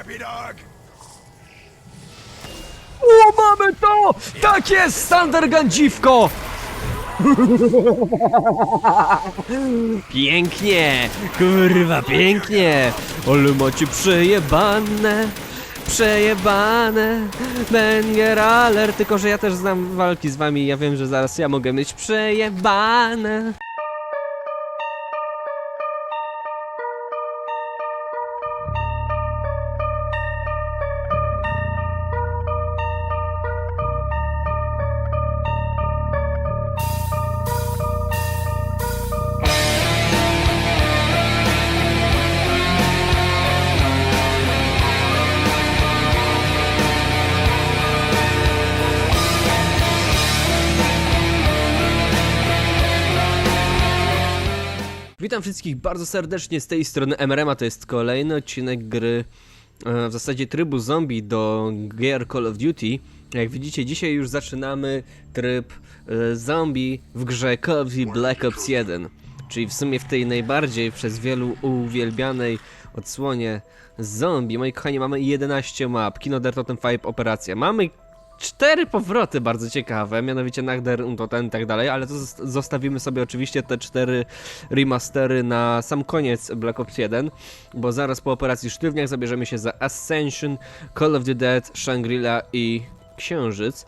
puppy dog. O, mamy to! Tak jest, Thundergun dziwko! Pięknie! Kurwa, pięknie! Ale przejebane! Przejebane! Banger alert! Tylko, że ja też znam walki z wami ja wiem, że zaraz ja mogę mieć przejebane! Witam wszystkich bardzo serdecznie z tej strony MRM, to jest kolejny odcinek gry e, w zasadzie trybu zombie do gier Call of Duty. Jak widzicie, dzisiaj już zaczynamy tryb e, zombie w grze Call of Duty Black Ops 1. Czyli w sumie w tej najbardziej przez wielu uwielbianej odsłonie zombie. Moi kochani, mamy 11 map. Kino Der Totem 5 operacja. Mamy cztery powroty bardzo ciekawe, mianowicie Nagder, Untoten i tak dalej, ale to zos- zostawimy sobie oczywiście te cztery remastery na sam koniec Black Ops 1, bo zaraz po operacji Sztywniak zabierzemy się za Ascension, Call of the Dead, Shangri-La i Księżyc.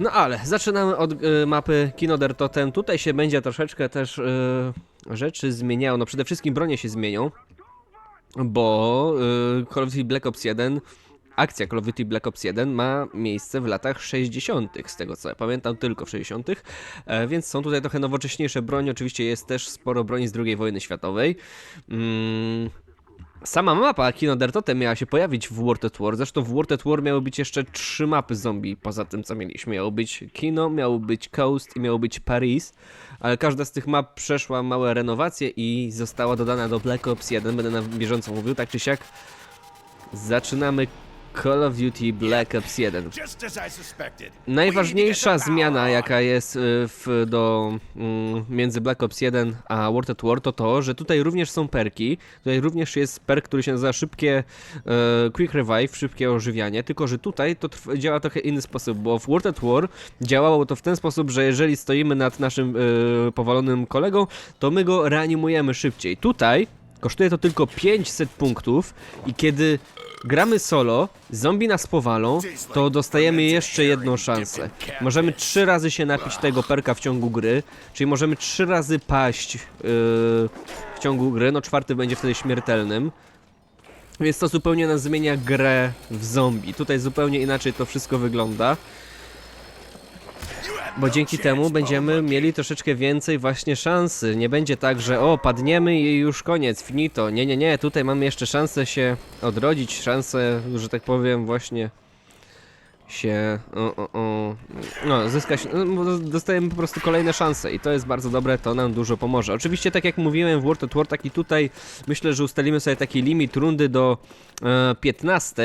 No ale zaczynamy od y, mapy Kino Der Totem. Tutaj się będzie troszeczkę też y, rzeczy zmieniało. No przede wszystkim bronie się zmienią, bo y, Call of Duty Black Ops 1 akcja Call of Duty Black Ops 1 ma miejsce w latach 60. z tego co ja pamiętam, tylko w 60. E, więc są tutaj trochę nowocześniejsze broń. Oczywiście jest też sporo broni z II wojny światowej. Mm. Sama mapa Kino Der Totem miała się pojawić w World at War. Zresztą w World at War miały być jeszcze trzy mapy zombie poza tym, co mieliśmy. Miało być Kino, miało być Coast i miało być Paris. Ale każda z tych map przeszła małe renowacje i została dodana do Black Ops 1. Będę na bieżąco mówił, tak czy siak. Zaczynamy Call of Duty Black Ops 1. Just as I suspected. Najważniejsza zmiana, jaka jest y, w, do, mm, między Black Ops 1 a World at War, to to, że tutaj również są perki. Tutaj również jest perk, który się nazywa szybkie e, Quick Revive, szybkie ożywianie, tylko że tutaj to działa trochę inny sposób, bo w World at War działało to w ten sposób, że jeżeli stoimy nad naszym e, powalonym kolegą, to my go reanimujemy szybciej. Tutaj kosztuje to tylko 500 punktów i kiedy gramy solo, zombie nas powalą, to dostajemy jeszcze jedną szansę. Możemy trzy razy się napić tego perka w ciągu gry, czyli możemy trzy razy paść yy, w ciągu gry, no czwarty będzie wtedy śmiertelnym. Więc to zupełnie nas zmienia grę w zombie. Tutaj zupełnie inaczej to wszystko wygląda. Bo dzięki temu będziemy mieli troszeczkę więcej właśnie szansy. Nie będzie tak, że o, padniemy i już koniec, finito. Nie, nie, nie, tutaj mamy jeszcze szansę się odrodzić, szansę, że tak powiem, właśnie się, o, o, o, no, zyskać, no, dostajemy po prostu kolejne szanse i to jest bardzo dobre, to nam dużo pomoże. Oczywiście, tak jak mówiłem w World at War, tak i tutaj myślę, że ustalimy sobie taki limit rundy do e, 15,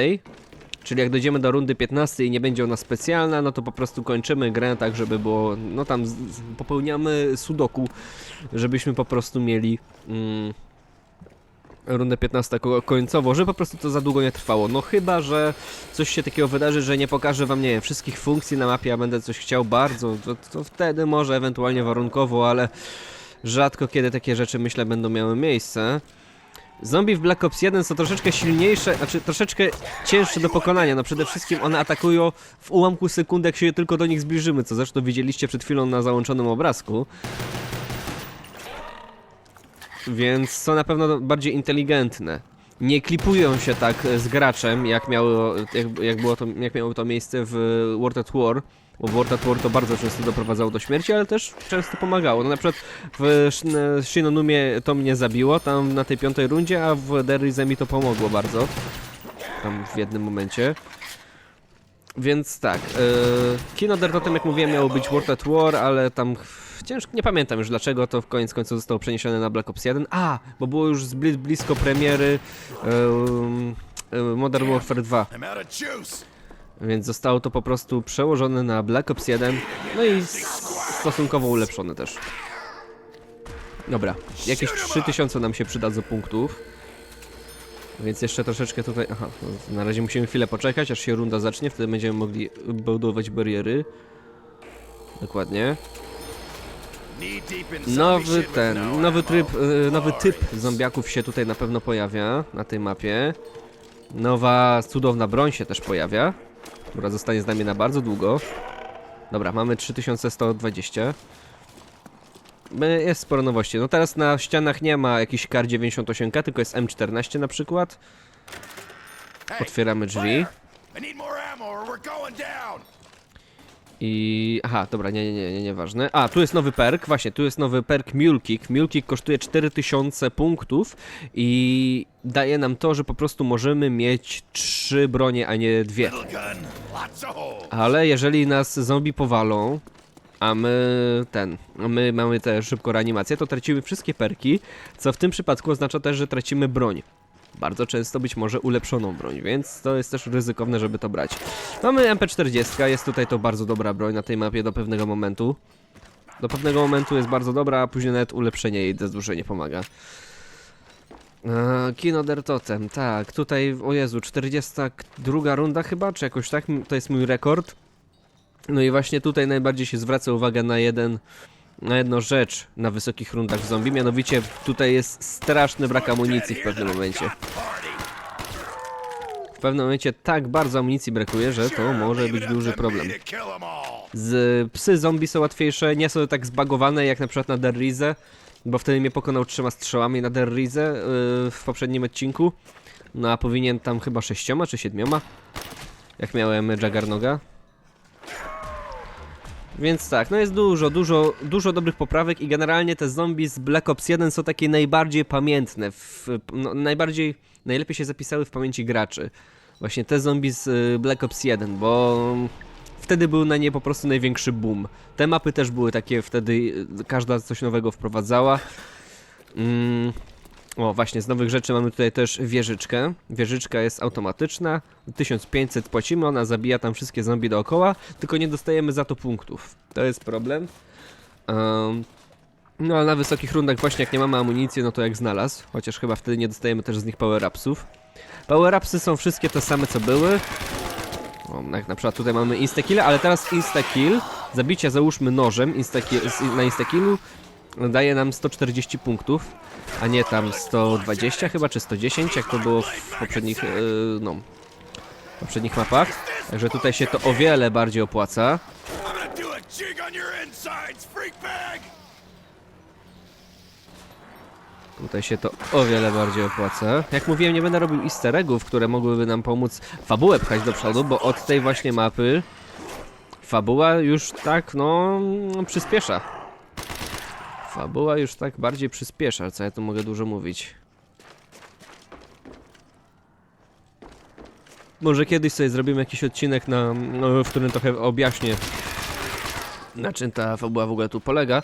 Czyli jak dojdziemy do rundy 15 i nie będzie ona specjalna, no to po prostu kończymy grę tak, żeby było, no tam z, z, popełniamy sudoku, żebyśmy po prostu mieli mm, rundę 15 ko- końcowo, żeby po prostu to za długo nie trwało. No chyba, że coś się takiego wydarzy, że nie pokażę wam, nie wiem, wszystkich funkcji na mapie, a będę coś chciał bardzo, to, to wtedy może ewentualnie warunkowo, ale rzadko kiedy takie rzeczy myślę będą miały miejsce. Zombie w Black Ops 1 są troszeczkę silniejsze, znaczy troszeczkę cięższe do pokonania. No przede wszystkim one atakują w ułamku sekundy, jak się tylko do nich zbliżymy, co zresztą widzieliście przed chwilą na załączonym obrazku. Więc są na pewno bardziej inteligentne. Nie klipują się tak z graczem, jak miało, jak, jak było to, jak miało to miejsce w World at War. Bo World at War to bardzo często doprowadzało do śmierci, ale też często pomagało. No na przykład w Shin- Shinonumie to mnie zabiło, tam na tej piątej rundzie, a w Derrize mi to pomogło bardzo. Tam w jednym momencie. Więc tak, yy, Kino Der jak mówiłem, miało być World at War, ale tam ciężko, nie pamiętam już dlaczego to w koniec końców zostało przeniesione na Black Ops 1. A, bo było już zbyt blisko premiery yy, yy, Modern Warfare 2. Więc zostało to po prostu przełożone na Black Ops 1, no i stosunkowo ulepszone też. Dobra, jakieś 3000 nam się przydadzą punktów. Więc jeszcze troszeczkę tutaj... Aha, no, na razie musimy chwilę poczekać, aż się runda zacznie, wtedy będziemy mogli budować bariery. Dokładnie. Nowy ten, no nowy tryb, e, nowy typ zombiaków się tutaj na pewno pojawia na tej mapie. Nowa cudowna broń się też pojawia, która zostanie z nami na bardzo długo. Dobra, mamy 3120. E, Jest sporo nowości. No teraz na ścianach nie ma jakichś kar 98, tylko jest M14 na przykład. Otwieramy drzwi. I... Aha, dobra, nie, nie, nie, nie, nieważne. A, tu jest nowy perk, właśnie, tu jest nowy perk Mule Kick. Mule Kick kosztuje 4000 punktów i daje nam to, że po prostu możemy mieć trzy bronie, a nie dwie. Ale jeżeli nas zombie powalą, a my ten, a my mamy też szybko reanimację, to tracimy wszystkie perki, co w tym przypadku oznacza też, że tracimy broń. Bardzo często być może ulepszoną broń, więc to jest też ryzykowne, żeby to brać. Mamy MP40, jest tutaj to bardzo dobra broń na tej mapie do pewnego momentu. Do pewnego momentu jest bardzo dobra, a później nawet ulepszenie jej dużo nie pomaga. Eee, Kino der Totem, tak, tutaj, o Jezu, 42 runda chyba, czy jakoś tak, to jest mój rekord. No i właśnie tutaj najbardziej się zwraca uwagę na jeden, na jedną rzecz na wysokich rundach zombie, mianowicie tutaj jest straszny brak amunicji w pewnym momencie. W pewnym momencie tak bardzo amunicji brakuje, że to może być duży problem. Z psy zombie są łatwiejsze, nie są tak zbagowane jak na przykład na Derrize, bo wtedy mnie pokonał trzema strzałami na Derrize yy, w poprzednim odcinku. No a powinien tam chyba sześcioma czy siedmioma, jak miałem Jaggernoga. Więc tak, no jest dużo, dużo, dużo dobrych poprawek i generalnie te zombie z Black Ops 1 są takie najbardziej pamiętne, w, no, najbardziej, najlepiej się zapisały w pamięci graczy. Właśnie te zombie z y, Black Ops 1, bo wtedy był na nie po prostu największy boom. Te mapy też były takie wtedy, y, każda coś nowego wprowadzała. Mm. O, właśnie, z nowych rzeczy mamy tutaj też wieżyczkę. Wieżyczka jest automatyczna, 1500 płacimy, ona zabija tam wszystkie zombie dookoła, tylko nie dostajemy za to punktów. To jest problem. Em, no ale na wysokich rundach właśnie jak nie mamy amunicji, no to jak znalazł, chociaż chyba wtedy nie dostajemy też z nich power-upsów. Power-upsy są wszystkie te same co były. O, jak na przykład tutaj mamy instakill, ale teraz instakill, zabicie załóżmy nożem instakill, na instakillu daje nam 140 punktów, a nie tam 120 chyba, czy 110, jak to było w poprzednich, yy, no, poprzednich mapach. Także tutaj się to o wiele bardziej opłaca. Tutaj się to o wiele bardziej opłaca. Jak mówiłem, nie będę robił easter eggów, które mogłyby nam pomóc fabułę pchać do przodu, bo od tej właśnie mapy fabuła już tak, no, przyspiesza. Fabuła już tak bardziej przyspiesza, co ja tu mogę dużo mówić. Może kiedyś sobie zrobimy jakiś odcinek, na, no, w którym trochę objaśnię, na czym ta fabuła w ogóle tu polega.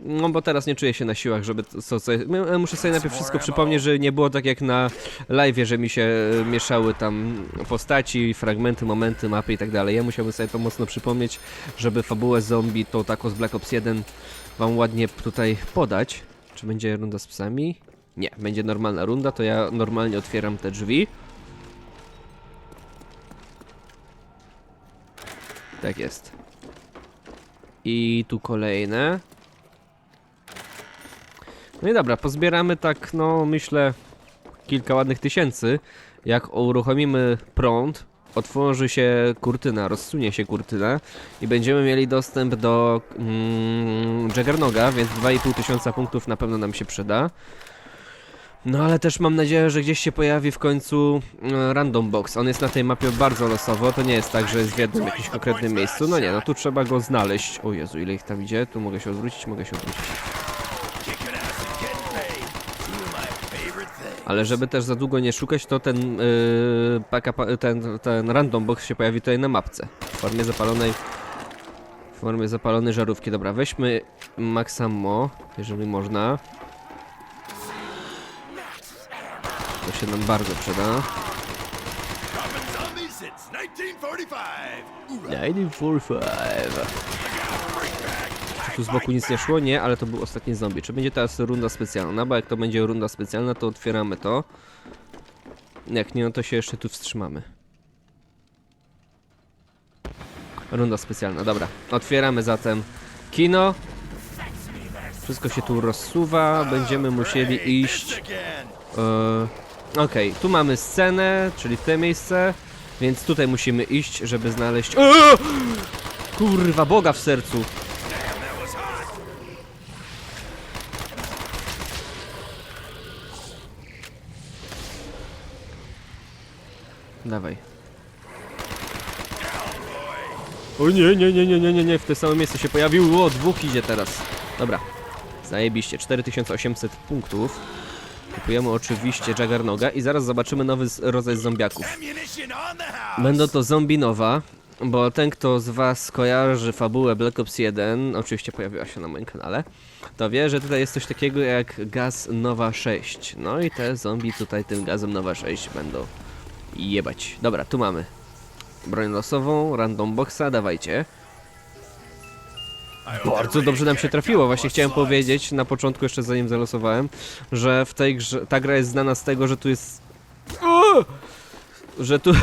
No bo teraz nie czuję się na siłach, żeby to, co, co, muszę sobie najpierw wszystko przypomnieć, że nie było tak jak na live, że mi się e, mieszały tam postaci, fragmenty, momenty, mapy i tak dalej. Ja musiałbym sobie to mocno przypomnieć, żeby fabułę zombie, tą taką z Black Ops 1 wam ładnie tutaj podać. Czy będzie runda z psami? Nie, będzie normalna runda, to ja normalnie otwieram te drzwi. Tak jest. I tu kolejne. No i dobra, pozbieramy tak, no myślę, kilka ładnych tysięcy. Jak uruchomimy prąd, otworzy się kurtyna, rozsunie się kurtyna i będziemy mieli dostęp do mm, Jaggernoga, więc 2,5 tysiąca punktów na pewno nam się przyda. No ale też mam nadzieję, że gdzieś się pojawi w końcu e, random box. On jest na tej mapie bardzo losowo, to nie jest tak, że jest w jednym jakimś konkretnym miejscu. No nie, no tu trzeba go znaleźć. O Jezu, ile ich tam idzie? Tu mogę się odwrócić, mogę się odwrócić. Ale żeby też za długo nie szukać, to ten, yy, paka, ten, ten random box się pojawi tutaj na mapce. W formie zapalonej. W formie zapalonej żarówki. Dobra, weźmy Maxamo, jeżeli można. To się nam bardzo przyda. Dropping zombies since 1945. Ooh, 1945. Czy tu z boku nic nie szło? Nie, ale to był ostatni zombie. Czy będzie teraz runda specjalna? Bo jak to będzie runda specjalna, to otwieramy to. Jak nie, no to się jeszcze tu wstrzymamy. Runda specjalna, dobra. Otwieramy zatem kino. Wszystko się tu rozsuwa, będziemy musieli iść... E, Okej, tu mamy scenę, czyli te miejsce, więc tutaj musimy iść, żeby znaleźć... Kurwa, Boga w sercu. Dawaj. O nie, nie, nie, nie, nie, nie, nie, w te same miejsce się pojawił. O, dwóch idzie teraz. Dobra. Zajebiście, 4800 punktów. Kupujemy oczywiście Juggernoga i zaraz zobaczymy nowy rodzaj zombiaków. Będą to zombie nowa, bo ten kto z was kojarzy fabułę Black Ops 1, oczywiście pojawiła się na moim kanale, to wie, że tutaj jest coś takiego jak gaz Nowa 6. No i te zombie tutaj tym gazem Nowa 6 będą jebać. Dobra, tu mamy broń losową, random boxa, dawajcie. Bardzo dobrze nam się trafiło. Właśnie chciałem powiedzieć na początku, jeszcze zanim zalosowałem, że w tej grze, ta gra jest znana z tego, że tu jest... Że tu...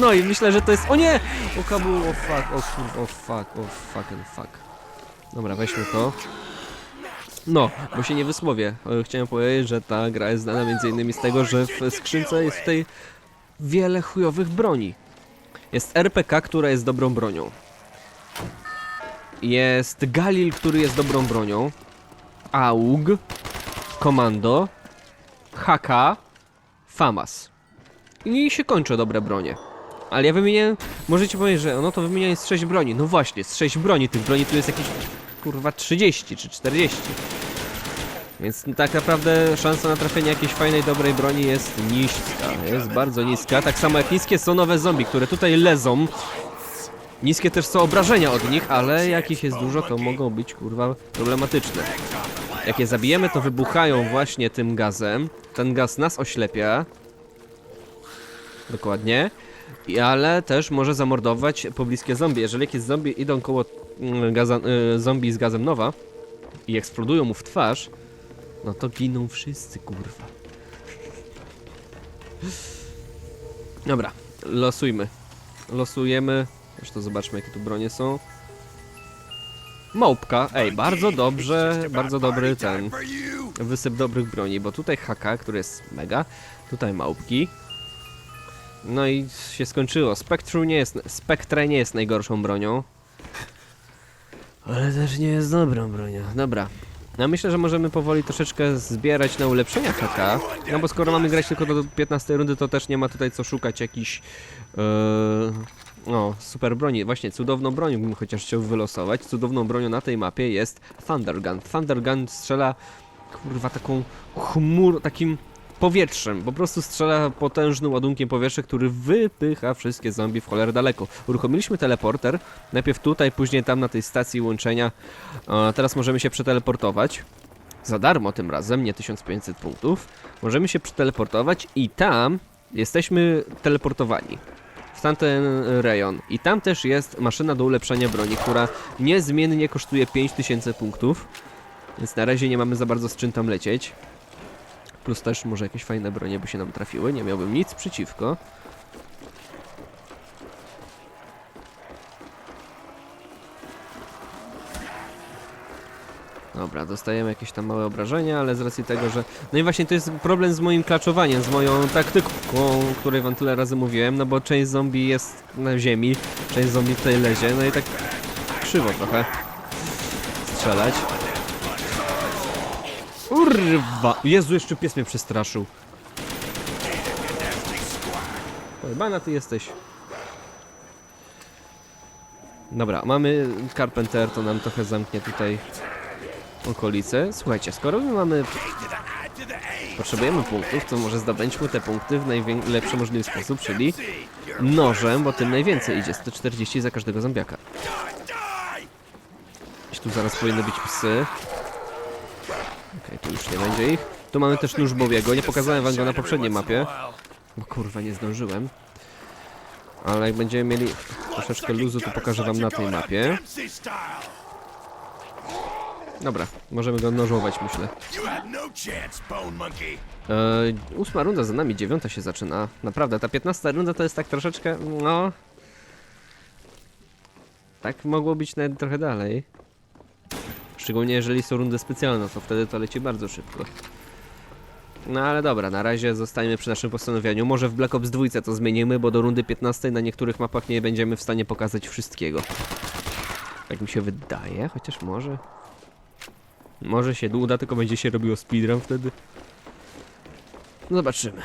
No i myślę, że to jest... O nie! O kabu, o fuck, o kur... o fuck, o fucking fuck. Dobra, weźmy to. No, bo się nie wysłowię. E, Chciałem powiedzieć, że ta gra jest znana między innymi z tego, że w skrzynce jest tutaj wiele chujowych broni. Jest RPK, która jest dobrą bronią. Jest Galil, który jest dobrą bronią. AUG, Komando, HK, FAMAS. I się kończą dobre bronie. Ale ja wymienię, możecie powiedzieć, że no to wymienianie z 6 broni. No właśnie, z 6 broni, tych broni tu jest jakieś kurwa 30 czy 40. Więc tak naprawdę szansa na trafienie jakiejś fajnej, dobrej broni jest niska. Jest bardzo niska. Tak samo jak niskie są nowe zombie, które tutaj lezą. Niskie też są obrażenia od nich, ale jak ich jest dużo, to mogą być kurwa problematyczne. Jak je zabijemy, to wybuchają właśnie tym gazem. Ten gaz nas oślepia. Dokładnie. Ale też może zamordować pobliskie zombie. Jeżeli jakieś zombie idą koło mm, gaza, y, zombie z gazem nowa i eksplodują mu w twarz, no to giną wszyscy, kurwa. Dobra, losujmy. Losujemy. Jeszcze zobaczmy, jakie tu bronie są. Małpka, ej, bardzo dobrze, bardzo dobry ten wysyp dobrych broni, bo tutaj HK, który jest mega, tutaj małpki. No i się skończyło. Spectre nie jest, Spectre nie jest najgorszą bronią. Ale też nie jest dobrą bronią. Dobra. No myślę, że możemy powoli troszeczkę zbierać na ulepszenia HK. No bo skoro mamy grać tylko do 15 rundy, to też nie ma tutaj co szukać jakiś... Yy, no, super broni. Właśnie, cudowną bronią bym chociaż chciał wylosować. Cudowną bronią na tej mapie jest Thunder Gun. Thunder Gun strzela, kurwa, taką chmur, takim powietrzem. Po prostu strzela potężnym ładunkiem powietrza, który wypycha wszystkie zombie w cholerę daleko. Uruchomiliśmy teleporter. Najpierw tutaj, później tam na tej stacji łączenia. E, teraz możemy się przeteleportować. Za darmo tym razem, nie 1500 punktów. Możemy się przeteleportować i tam jesteśmy teleportowani. W tamten rejon. I tam też jest maszyna do ulepszania broni, która niezmiennie kosztuje 5000 punktów. Więc na razie nie mamy za bardzo z czym tam lecieć. Plus też może jakieś fajne bronie by się nam trafiły, nie miałbym nic przeciwko. Dobra, dostajemy jakieś tam małe obrażenia, ale z racji tego, że... No i właśnie to jest problem z moim klaczowaniem, z moją taktyką, o której wam tyle razy mówiłem, no bo część zombie jest na ziemi, część zombie tutaj lezie, no i tak krzywo trochę strzelać. Urwa! Jezu, jeszcze pies mnie przestraszył. Bana ty jesteś. Dobra, mamy Carpenter, to nam trochę zamknie tutaj okolice. Słuchajcie, skoro my mamy... Potrzebujemy punktów, to może zdobędźmy te punkty w najlepszy możliwy sposób, czyli nożem, bo tym najwięcej idzie. 140 za każdego zombiaka. Gdzieś tu zaraz powinny być psy. Okej, tu już nie będzie ich. Tu mamy też nóż. Nie pokazałem wam go na poprzedniej mapie. Bo kurwa, nie zdążyłem. Ale jak będziemy mieli troszeczkę luzu, to pokażę wam na tej mapie. Dobra, możemy go nożować, myślę. Eee, ósma runda za nami, dziewiąta się zaczyna. Naprawdę, ta piętnasta runda to jest tak troszeczkę, no... Tak mogło być nawet trochę dalej. Szczególnie jeżeli są rundy specjalne, to wtedy to leci bardzo szybko. No ale dobra, na razie zostańmy przy naszym postanowieniu. Może w Black Ops 2 to zmienimy, bo do rundy 15 na niektórych mapach nie będziemy w stanie pokazać wszystkiego. Tak mi się wydaje, chociaż może... Może się uda, tylko będzie się robiło speedrun wtedy. No Zobaczymy.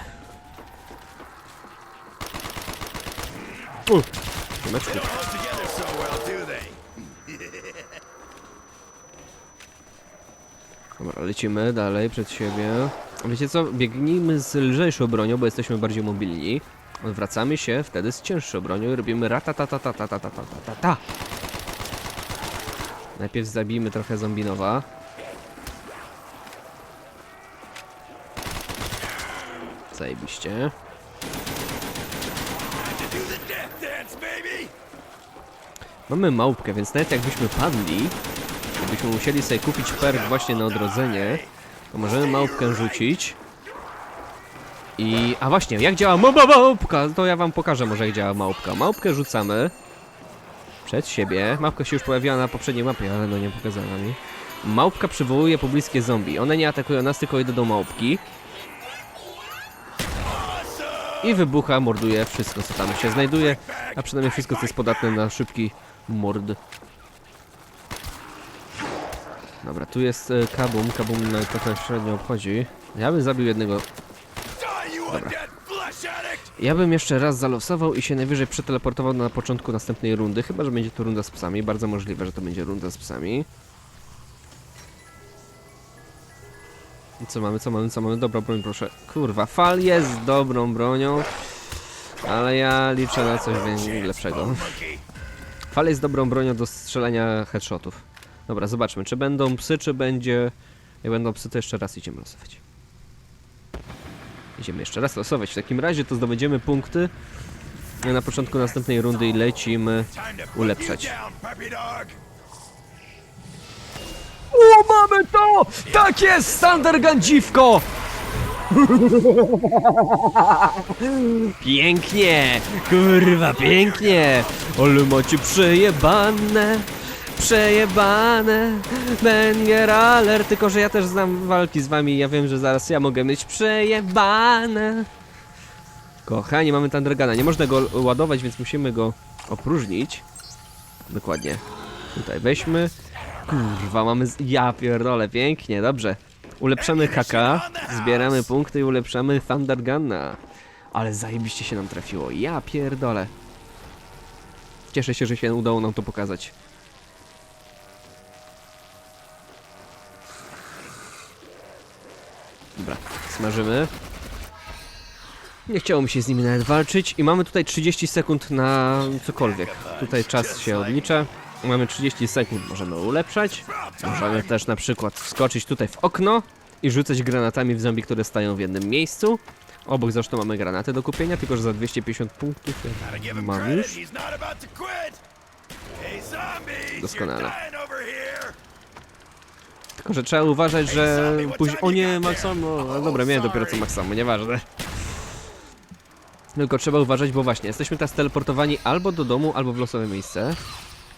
U, Dobra, lecimy dalej przed siebie. Wiecie co? Biegnijmy z lżejszą bronią, bo jesteśmy bardziej mobilni. Odwracamy się wtedy z cięższą bronią i robimy ratatatatatatatata. Najpierw zabijmy trochę zombinowa. Zajebiście. Mamy małpkę, więc nawet jakbyśmy padli, gdybyśmy musieli sobie kupić perk właśnie na odrodzenie, to możemy małpkę rzucić. I... A właśnie, jak działa ma- ma- małpka? To ja wam pokażę może jak działa małpka. Małpkę rzucamy przed siebie. Małpka się już pojawiła na poprzedniej mapie, ale no nie pokazała mi. Małpka przywołuje pobliskie zombie. One nie atakują nas, tylko idą do małpki. I wybucha, morduje wszystko, co tam się znajduje, a przynajmniej wszystko, co jest podatne na szybki mord. Dobra, tu jest e, kabum, kabum na trochę średnio obchodzi. Ja bym zabił jednego. Addict. Ja bym jeszcze raz zalosował i się najwyżej przeteleportował na początku następnej rundy, chyba, że będzie to runda z psami. Bardzo możliwe, że to będzie runda z psami. I Co mamy, co mamy, co mamy? Dobra broń, proszę. Kurwa, fal jest dobrą bronią, ale ja liczę na coś lepszego. Fal jest dobrą bronią do strzelania headshotów. Dobra, zobaczmy, czy będą psy, czy będzie... Jak będą psy, to jeszcze raz idziemy losować. Idziemy jeszcze raz losować. W takim razie to zdobędziemy punkty na początku następnej rundy i lecimy ulepszać. O, mamy to! Tak jest, Thundergun dziwko! Pięknie! Kurwa, pięknie! Ale macie przejebane! Przejebane! Banger alert! Tylko, że ja też znam walki z wami ja wiem, że zaraz ja mogę mieć przejebane! Kochani, mamy Thunderguna. Nie można go ładować, więc musimy go opróżnić. Dokładnie. Tutaj weźmy. Kurwa, mamy. Z... Ja pierdolę, pięknie, dobrze. Ulepszamy haka, zbieramy punkty i ulepszamy Thunderguna. Ale zajebiście się nam trafiło. Ja pierdolę. Cieszę się, że się udało nam to pokazać. Dobra, smażymy. Nie chciało mi się z nimi nawet walczyć i mamy tutaj 30 sekund na cokolwiek. Tutaj czas się odlicza. Mamy 30 sekund, możemy ulepszać. Możemy też na przykład wskoczyć tutaj w okno i rzucać granatami w zombie, które stają w jednym miejscu. Obok zresztą mamy granaty do kupienia, tylko że za 250 punktów mam już. Doskonale. Tylko, że trzeba uważać, że później... O nie, Maxamo! No dobra, miałem dopiero co Maxamo, nieważne. Tylko trzeba uważać, bo właśnie, jesteśmy teraz teleportowani albo do domu, albo w losowe miejsce.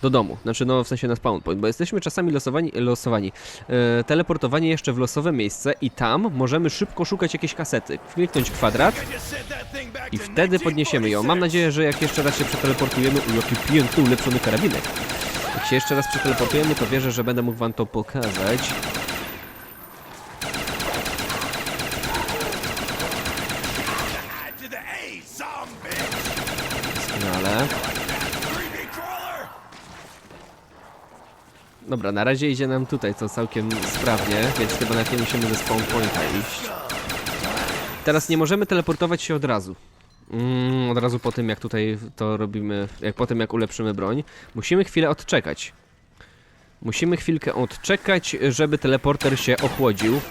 Do domu, znaczy no w sensie na spawn point, bo jesteśmy czasami losowani, losowani, e, teleportowani jeszcze w losowe miejsce i tam możemy szybko szukać jakiejś kasety, kliknąć kwadrat I wtedy podniesiemy ją. Mam 1946. nadzieję, że jak jeszcze raz się przeteleportujemy, u jaki piękny ulepszony karabinek. Jak się jeszcze raz przeteleportujemy, to wierzę, że będę mógł wam to pokazać. Doskonale. Crawler. Dobra, na razie idzie nam tutaj, co całkiem sprawnie, więc chyba nawet nie musimy ze spawn pointa iść. Teraz nie możemy teleportować się od razu. Mm, od razu po tym, jak tutaj to robimy, jak po tym, jak ulepszymy broń. Musimy chwilę odczekać. Musimy chwilkę odczekać, żeby teleporter się ochłodził.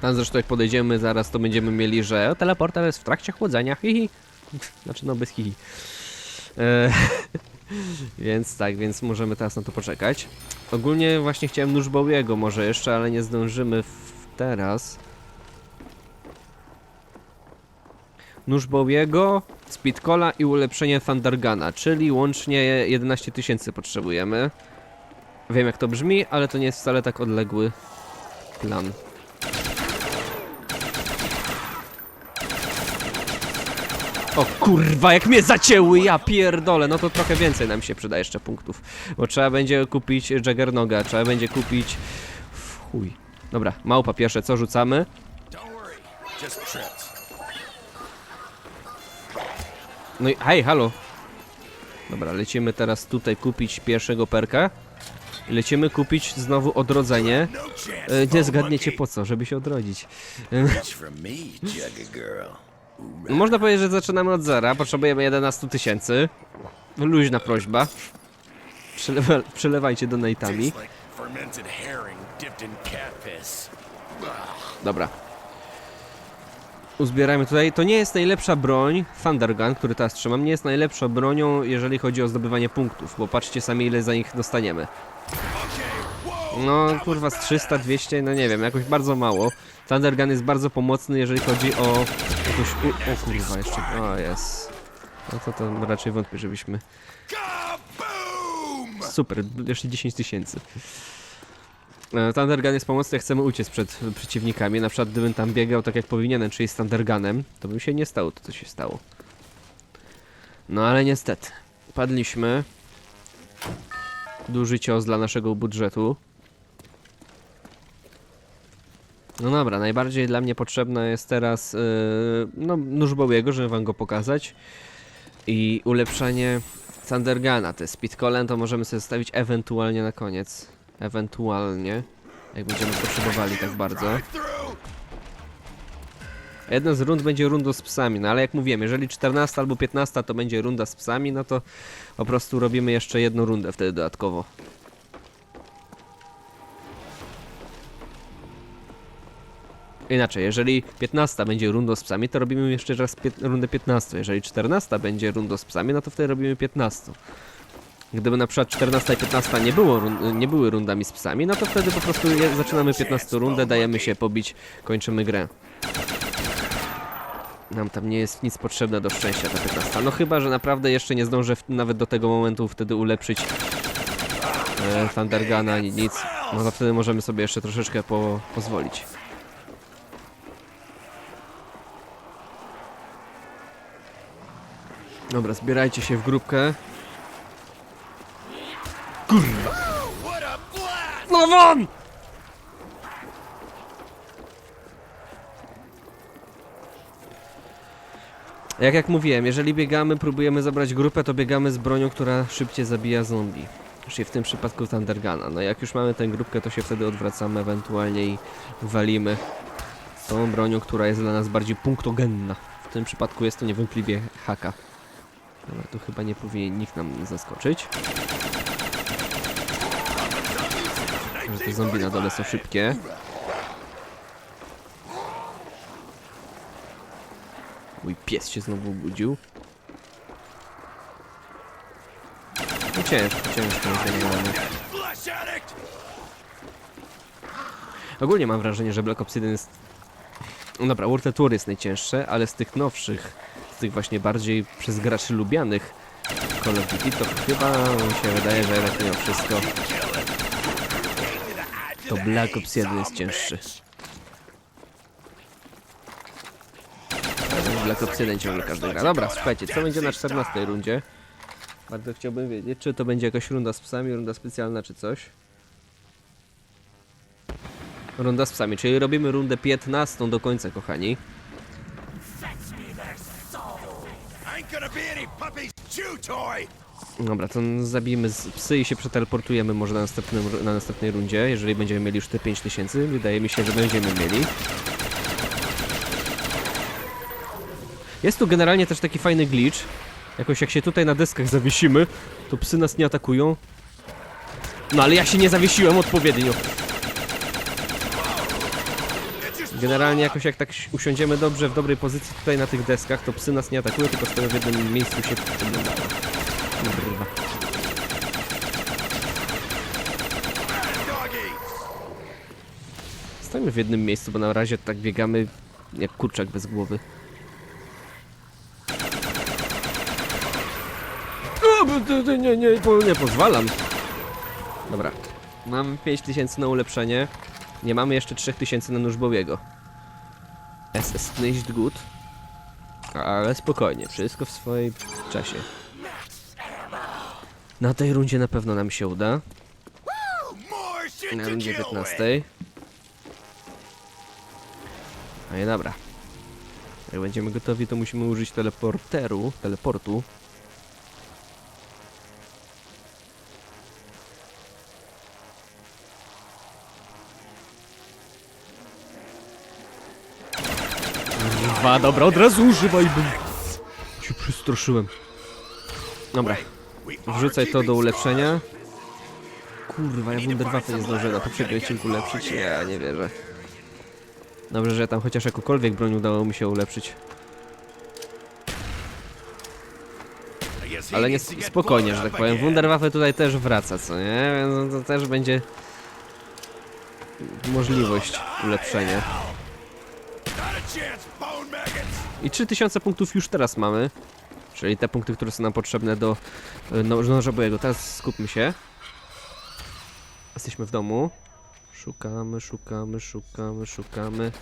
Tam zresztą jak podejdziemy zaraz, to będziemy mieli, że teleporter jest w trakcie chłodzenia, hihi. Znaczy no bez hihi. E, więc tak, więc możemy teraz na to poczekać. Ogólnie właśnie chciałem nóż Bowiego może jeszcze, ale nie zdążymy teraz. Nóż Bowiego, Speedcola i ulepszenie Thundergana, czyli łącznie 11 tysięcy potrzebujemy. Wiem jak to brzmi, ale to nie jest wcale tak odległy plan. O kurwa, jak mnie zacięły, ja pierdolę, no to trochę więcej nam się przyda jeszcze punktów. Bo trzeba będzie kupić Jaggernoga, trzeba będzie kupić... w Chuj. Dobra, małpa pierwsze, co rzucamy? Don't worry, just trips. No i hej, halo. Dobra, lecimy teraz tutaj kupić pierwszego perka. I Lecimy kupić znowu odrodzenie. E, nie zgadniecie po co, żeby się odrodzić. Można powiedzieć, że zaczynamy od zera. Potrzebujemy 11 tysięcy. Luźna prośba. Przelewa, przelewajcie donatami. Tastes Uzbierajmy tutaj. To nie jest najlepsza broń. Thunder Gun, który teraz trzymam, nie jest najlepszą bronią, jeżeli chodzi o zdobywanie punktów, bo patrzcie sami, ile za nich dostaniemy. No, kurwa, z 300, 200, no nie wiem, jakoś bardzo mało. Thunder Gun jest bardzo pomocny, jeżeli chodzi o jakąś... U... O kurwa, jeszcze... O, jest. No to to raczej wątpię, żebyśmy... Super, jeszcze 10 tysięcy. E, Thunder Gun jest pomocny, chcemy uciec przed przeciwnikami. Na przykład gdybym tam biegał tak jak powinienem, czyli z Thunder Gunem, to by się nie stało to, co się stało. No ale niestety, padliśmy. Duży cios dla naszego budżetu. No dobra, najbardziej dla mnie potrzebna jest teraz yy, no, nóż Bowiego, żeby wam go pokazać. I ulepszenie Thundergana, te Speedcolem to możemy sobie zostawić ewentualnie na koniec. Ewentualnie. Jak będziemy potrzebowali tak bardzo. Jedna z rund będzie rundą z psami, no ale jak mówiłem, jeżeli 14 albo 15 to będzie runda z psami, no to po prostu robimy jeszcze jedną rundę wtedy dodatkowo. Inaczej, jeżeli 15 będzie rundą z psami, to robimy jeszcze raz rundę 15. Jeżeli 14 będzie rundą z psami, no to wtedy robimy 15. Gdyby na przykład 14 i 15 nie, było, nie były rundami z psami, no to wtedy po prostu zaczynamy 15 rundę, dajemy się pobić, kończymy grę. Nam tam nie jest nic potrzebne do szczęścia ta 15. No chyba, że naprawdę jeszcze nie zdążę w, nawet do tego momentu wtedy ulepszyć e, Thundergana ani nic. No to wtedy możemy sobie jeszcze troszeczkę po, pozwolić. Dobra, zbierajcie się w grupkę. What a blast! No won! Jak jak mówiłem, jeżeli biegamy, próbujemy zabrać grupę, to biegamy z bronią, która szybciej zabija zombie. Czyli w tym przypadku Thundergana. No jak już mamy tę grupkę, to się wtedy odwracamy ewentualnie i walimy tą bronią, która jest dla nas bardziej punktogenna. W tym przypadku jest to niewątpliwie haka. Dobra, tu chyba nie powinien nikt nam zaskoczyć. Że te zombie na dole są szybkie. Mój pies się znowu obudził. No ciężko, ciężko addict! Ogólnie mam wrażenie, że Black Obsidian jest... No dobra, World Tour jest najcięższe, ale z tych nowszych, z tych właśnie bardziej przez graczy lubianych Call of Duty, to chyba mi się wydaje, że jednak mimo wszystko to Black Obsidian jest cięższy. Black Obsidian ciągle każdy gra. Dobra, słuchajcie, co będzie na 14 rundzie? Bardzo chciałbym wiedzieć, czy to będzie jakaś runda z psami, runda specjalna, czy coś. Runda z psami, czyli robimy rundę 15 do końca, kochani. Ain't gonna be any puppy's chew toy! Dobra, to zabijmy psy i się przeteleportujemy może na, następnym, na następnej rundzie, jeżeli będziemy mieli już te 5000. Wydaje mi się, że będziemy mieli. Jest tu generalnie też taki fajny glitch. Jakoś jak się tutaj na deskach zawiesimy, to psy nas nie atakują. No ale ja się nie zawiesiłem odpowiednio. Generalnie jakoś jak tak si- usiądziemy dobrze w dobrej pozycji tutaj na tych deskach, to psy nas nie atakują, tylko stoją w jednym miejscu się oglądają. Kurwa. Stoimy w jednym miejscu, bo na razie tak biegamy jak kurczak bez głowy. O, nie, nie, nie pozwalam. Dobra. Mam 5000 na ulepszenie. Nie mamy jeszcze 3000 na nóż Bowiego. Es ist nicht gut. Ale spokojnie, wszystko w swoim czasie. Na tej rundzie na pewno nam się uda. Na rundzie kill with. 15. No i dobra. Jak będziemy gotowi, to musimy użyć teleporteru, teleportu. Dwa, dobra, od razu używaj, bo się przestraszyłem. Dobra, wrzucaj to do ulepszenia. Kurwa, ja Wunderwaffe nie zdążyłem na poprzednim odcinku ulepszyć. Ja nie wierzę. Dobrze, że tam chociaż jakąkolwiek broń udało mi się ulepszyć. Ale nie spokojnie, że tak powiem. Wunderwaffe tutaj też wraca, co nie? Więc to też będzie możliwość ulepszenia. I 3000 punktów już teraz mamy. Czyli te punkty, które są nam potrzebne do y, no, bojego. Teraz skupmy się. Jesteśmy w domu. Szukamy, szukamy, szukamy, szukamy.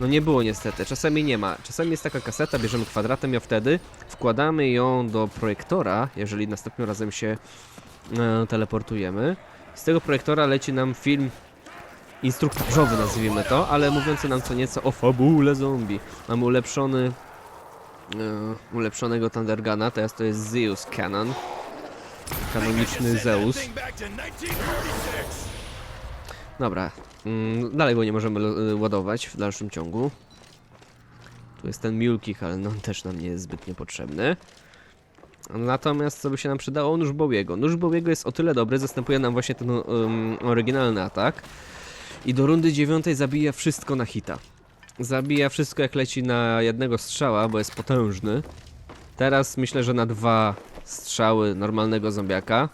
No nie było niestety. Czasami nie ma. Czasami jest taka kaseta, bierzemy kwadratem ją wtedy, wkładamy ją do projektora, jeżeli następnym razem się e, teleportujemy. Z tego projektora leci nam film instruktażowy, nazwijmy to, ale mówiący nam co nieco o fabule zombie. Mamy ulepszony e, ulepszonego Thundergana, teraz to jest Zeus Cannon. Kanoniczny Zeus. Thing back to 1946. Dobra, mm, dalej go nie możemy y, ładować w dalszym ciągu. Tu jest ten Mulkich, ale no, on też nam nie jest zbytnio potrzebny. Natomiast co by się nam przydało? Nóż Bowiego. Nóż Bowiego jest o tyle dobry, zastępuje nam właśnie ten um, oryginalny atak. I do rundy dziewiątej zabija wszystko na hita. Zabija wszystko jak leci na jednego strzała, bo jest potężny. Teraz myślę, że na dwa strzały normalnego zombiaka.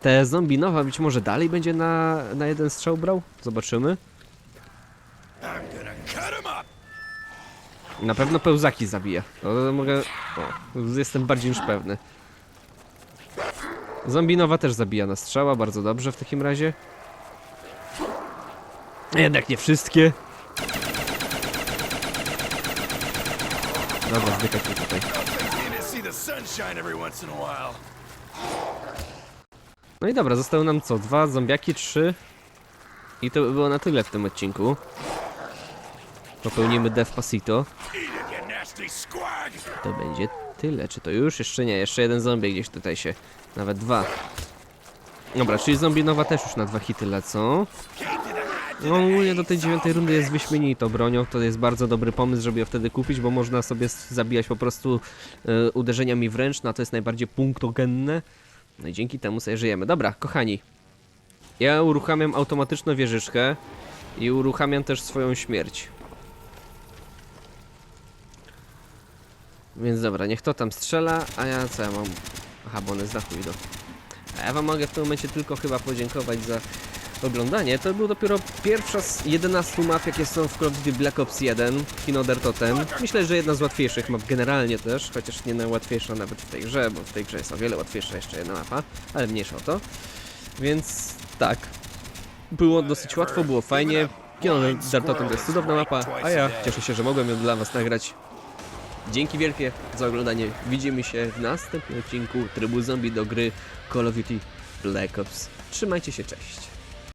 Te zombie nowa być może dalej będzie na, na jeden strzał brał? Zobaczymy. Na pewno pełzaki zabija. To mogę... O, jestem bardziej niż pewny. Zombie nowa też zabija na strzała, bardzo dobrze w takim razie. Jednak nie wszystkie. Dobra, zdykać mi tutaj. Things need to see the sunshine every once in a while. No i dobra, zostały nam co? Dwa zombiaki, trzy. I to by było na tyle w tym odcinku. Popełnimy Pasito. Nasty squag. To będzie tyle. Czy to już? Jeszcze nie. Jeszcze jeden zombie gdzieś tutaj się. Nawet dwa. Dobra, czyli zombie nowa też już na dwa hity lecą. No ogólnie do tej dziewiątej rundy jest wyśmienitą bronią. To jest bardzo dobry pomysł, żeby ją wtedy kupić, bo można sobie zabijać po prostu e, uderzeniami wręcz. No to jest najbardziej punktogenne. No i dzięki temu sobie żyjemy. Dobra, kochani. Ja uruchamiam automatyczną wieżyczkę i uruchamiam też swoją śmierć. Więc dobra, niech to tam strzela, a ja co ja mam? Aha, bo one z dachu idą. A ja wam mogę w tym momencie tylko chyba podziękować za oglądanie. To był dopiero pierwsza z 11 map, jakie są w Call of Duty Black Ops 1, Kinoder Totem. Myślę, że jedna z łatwiejszych map generalnie też, chociaż nie najłatwiejsza nawet w tej grze, bo w tej grze jest o wiele łatwiejsza jeszcze jedna mapa, ale mniejsza o to. Więc tak, było dosyć łatwo, było fajnie. Kinoder Totem to jest cudowna mapa, a ja cieszę się, że mogłem ją dla was nagrać. Dzięki wielkie za oglądanie. Widzimy się w następnym odcinku trybu zombie do gry Call of Duty Black Ops. Trzymajcie się, cześć.